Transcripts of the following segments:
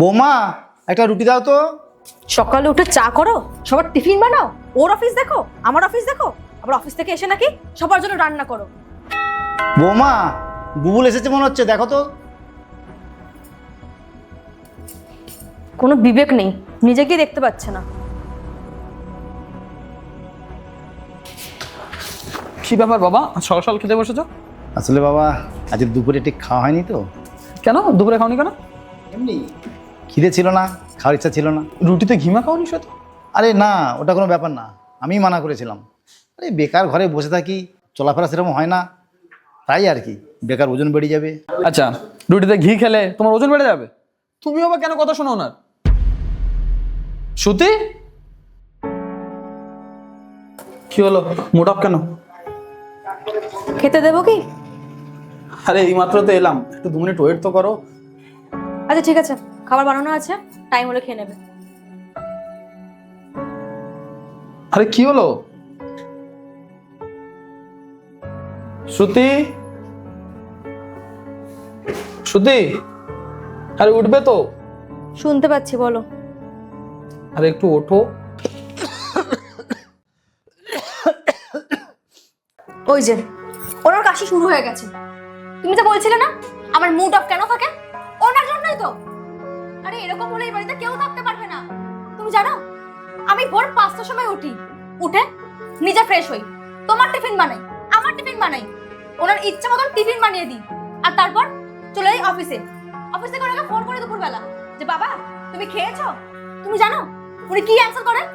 বৌমা একটা রুটি দাও তো। সকালে উঠে চা করো সবার টিফিন বানাও ওর অফিস দেখো আমার অফিস দেখো আবার অফিস থেকে এসে নাকি সবার জন্য রান্না করো। বৌমা গুগল এসেছে মনে হচ্ছে দেখো তো। কোনো বিবেক নেই নিজেকেই দেখতে পাচ্ছে না। কি ব্যাপার বাবা? সকাল সকাল খেতে বসেছো? আসলে বাবা আজকে দুপুরে ঠিক খাওয়া হয়নি তো। কেন? দুপুরে খাওনি কেন? এমনি। খিদে ছিল না খাওয়ার ইচ্ছা ছিল না। রুটিতে ঘিমা খাওনি সে আরে না ওটা কোনো ব্যাপার না। আমি মানা করেছিলাম। আরে বেকার ঘরে বসে থাকি চলাফেরা সেরকম হয় না। তাই আর কি বেকার ওজন বেড়ে যাবে। আচ্ছা রুটিতে ঘি খেলে তোমার ওজন বেড়ে যাবে? তুমি আবার কেন কথা শোনো না? শ্রুতি কি হলো? মোটাপ কেন? খেতে দেবো কি? আরে এই মাত্র তো এলাম। একটু দু মিনিট ওয়েট তো করো। আচ্ছা ঠিক আছে। খাবার বানানো আছে টাইম হলে খেয়ে নেবে। আরে কি হলো? শ্রুতি? শ্রুতি? আরে উঠবে তো। শুনতে পাচ্ছি বলো। আরে একটু ওঠো। ওই যে ওনার কাশি শুরু হয়ে গেছে। তুমি তো বলছিলে না আমার মুড অফ কেন থাকে? ওনার জন্যই তো। আরে এরকম হলে এই বাড়িতে কেউ থাকতে পারবে না। তুমি জানো, আমি ভোর পাঁচটার সময় উঠি। উঠে নিজে ফ্রেশ হই। তোমার টিফিন বানাই, আমার টিফিন বানাই। ওনার ইচ্ছে মতন টিফিন বানিয়ে দিই। আর তারপর চলে যাই অফিসে অফিস ওনাকে ফোন করে দুপুরবেলা। যে, বাবা, তুমি খেয়েছো? তুমি জানো, উনি কি অ্যান্সার করেন?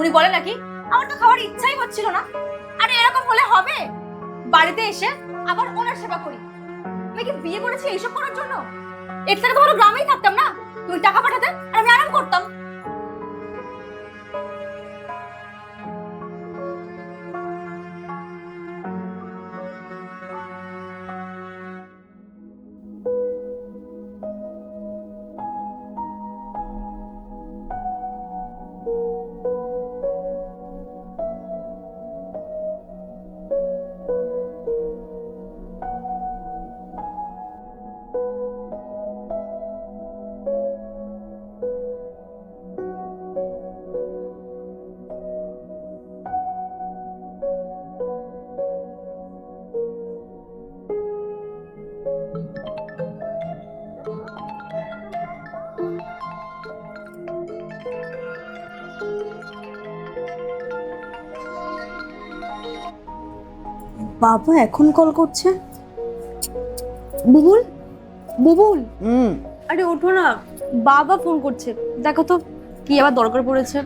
উনি বলে নাকি, আমার তো খাওয়ার ইচ্ছাই হচ্ছিল না। আরে এরকম হলে হবে? বাড়িতে এসে আবার ওনার সেবা করি। আমি কি বিয়ে করেছি এইসব করার জন্য? এর থেকে তো ভালো গ্রামেই থাকতাম না। তুমি টাকা পাঠাতে? আর আমি বাবা এখন কল করছে? বুবুল? বুবুল? হুম। আরে ওঠো না বাবা ফোন করছে। দেখো তো কি আবার দরকার পড়েছে।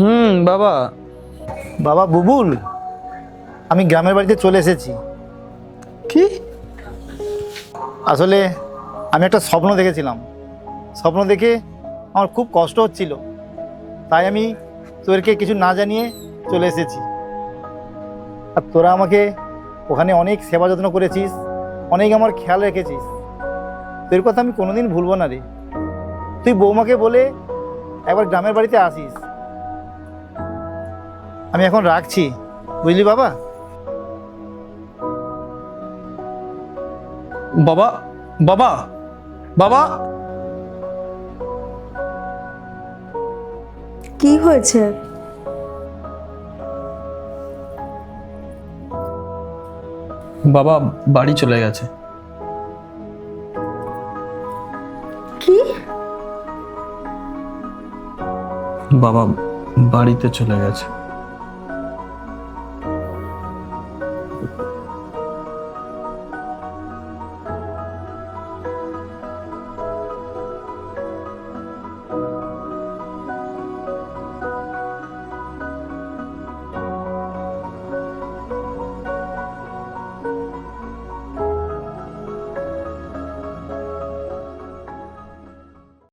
হুম বাবা। বাবা বুবুল আমি গ্রামের বাড়িতে চলে এসেছি। কি? আসলে আমি একটা স্বপ্ন দেখেছিলাম। স্বপ্ন দেখে আমার খুব কষ্ট হচ্ছিল। তাই আমি তোদেরকে কিছু না জানিয়ে চলে এসেছি। আর তোরা আমাকে ওখানে অনেক সেবা যত্ন করেছিস, অনেক আমার খেয়াল রেখেছিস। তোর কথা আমি কোনোদিন ভুলবো না রে। তুই বৌমাকে বলে একবার গ্রামের বাড়িতে আসিস। আমি এখন রাখছি, বুঝলি বাবা? বাবা বাবা বাবা কি হয়েছে? বাবা বাড়ি চলে গেছে। কি? বাবা বাড়িতে চলে গেছে।